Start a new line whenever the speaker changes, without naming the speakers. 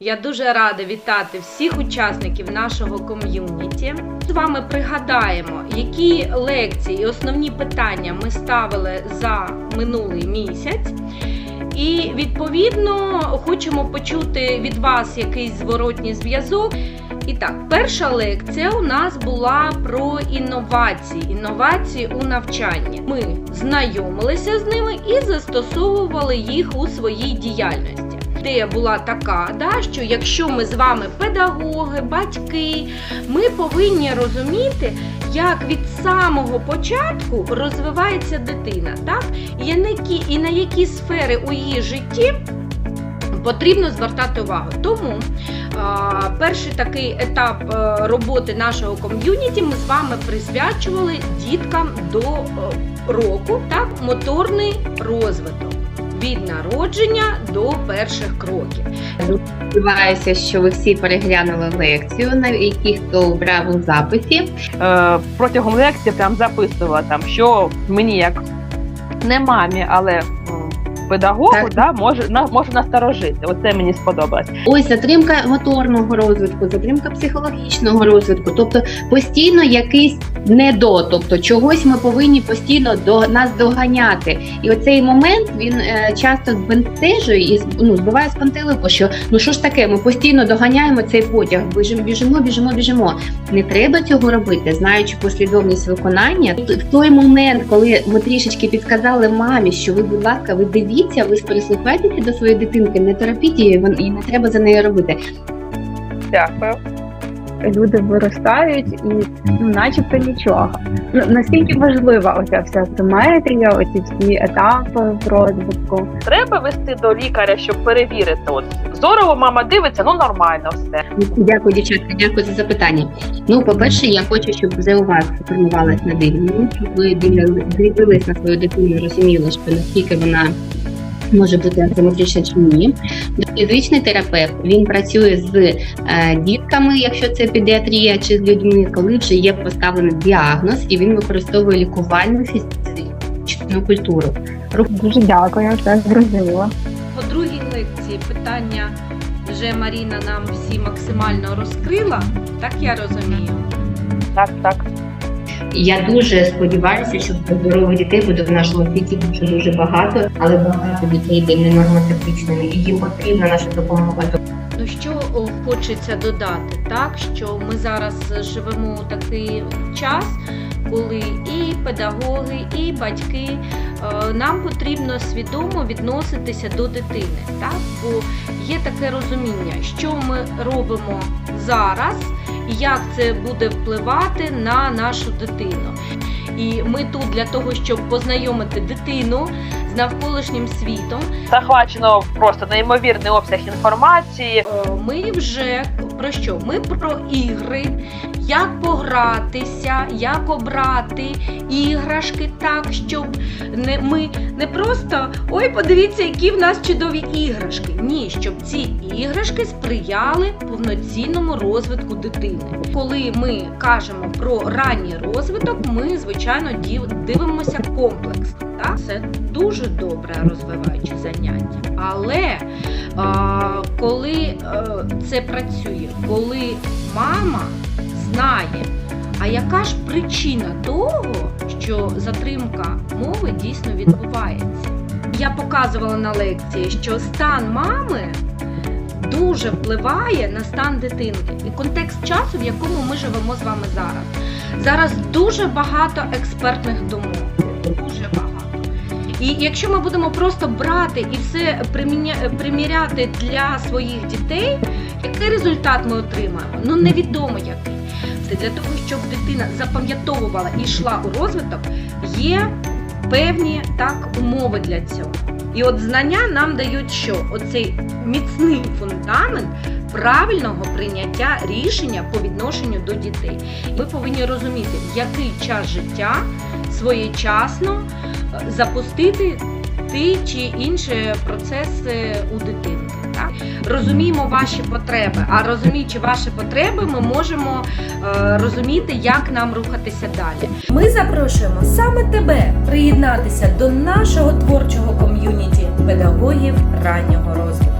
Я дуже рада вітати всіх учасників нашого ком'юніті. З вами пригадаємо, які лекції і основні питання ми ставили за минулий місяць. І відповідно хочемо почути від вас якийсь зворотній зв'язок. І так, перша лекція у нас була про інновації, інновації у навчанні. Ми знайомилися з ними і застосовували їх у своїй діяльності. Ідея була така, да, що якщо ми з вами педагоги, батьки, ми повинні розуміти, як від самого початку розвивається дитина, так? І на які, сфери у її житті потрібно звертати увагу. Тому перший такий етап е, роботи нашого ком'юніті ми з вами присвячували діткам до е, року, так, моторний розвиток. Від народження до перших кроків.
Сподіваюся, що ви всі переглянули лекцію, на які хто брав у записі.
е, протягом лекції прям записувала там, що мені як не мамі, але педагогу
Так.
да, може, на, може насторожити. Оце мені сподобалось.
Ось затримка моторного розвитку, затримка психологічного розвитку, тобто постійно якийсь недо, тобто чогось ми повинні постійно до нас доганяти. І оцей момент він е, часто збентежує і ну, збиває з пантелику, що ну що ж таке, ми постійно доганяємо цей потяг, біжимо, біжимо, біжимо, біжимо. Не треба цього робити, знаючи послідовність виконання. В той момент, коли ми трішечки підказали мамі, що ви, будь ласка, ви дивіться, ви прислухайтеся до своєї дитинки, не торопіть її, і не треба за нею робити.
Дякую.
люди виростають і ну, начебто нічого. Ну наскільки важлива оця вся симетрія, оці всі етапи в розвитку.
Треба вести до лікаря, щоб перевірити. От здорово, мама дивиться, ну нормально все.
Дякую, дівчатка, дякую за запитання. Ну, по-перше, я хочу, щоб вже у вас формувалась на дивні, щоб ви дивили- дивились на свою дитину, розуміли, що наскільки вона може бути асиметрична чи ні. Фізичний терапевт він працює з е, дітками, якщо це педіатрія, чи з людьми, коли вже є поставлений діагноз, і він використовує лікувальну фізичну культуру.
Дуже дякую, все зрозуміло.
По другій лекції питання вже Маріна нам всі максимально розкрила, так я розумію.
Так, так.
Я дуже сподіваюся, що здорових дітей буде в нашому світі дуже дуже багато, але багато дітей є ненормотипічними, і їм потрібна наша допомога.
Ну що хочеться додати, так що ми зараз живемо у такий час, коли і педагоги, і батьки е, нам потрібно свідомо відноситися до дитини, так бо є таке розуміння, що ми робимо зараз, і як це буде впливати на нашу дитину. І ми тут для того, щоб познайомити дитину з навколишнім світом,
Захвачено просто неймовірний обсяг інформації.
Е, Ми вже про що? Ми про ігри, як погратися, як обрати іграшки так, щоб не ми не просто ой, подивіться, які в нас чудові іграшки. Ні, щоб ці іграшки сприяли повноцінному розвитку дитини. Коли ми кажемо про ранній розвиток, ми звичайно дивимося комплексно. Це дуже добре розвиваюче заняття. Але а, коли е, це працює, коли мама знає, а яка ж причина того, що затримка мови дійсно відбувається. Я показувала на лекції, що стан мами дуже впливає на стан дитинки і контекст часу, в якому ми живемо з вами зараз. Зараз дуже багато експертних думок. Дуже багато. І якщо ми будемо просто брати і все приміряти для своїх дітей, який результат ми отримаємо? Ну невідомо який. Це для того, щоб дитина запам'ятовувала і йшла у розвиток, є певні так умови для цього. І от знання нам дають, що оцей міцний фундамент правильного прийняття рішення по відношенню до дітей. Ми повинні розуміти, в який час життя своєчасно е, запустити ті чи інші процеси у дитинки. Так? Розуміємо ваші потреби, а розуміючи ваші потреби, ми можемо е, розуміти, як нам рухатися далі.
Ми запрошуємо саме тебе приєднатися до нашого творчого ком'юніті педагогів раннього розвитку.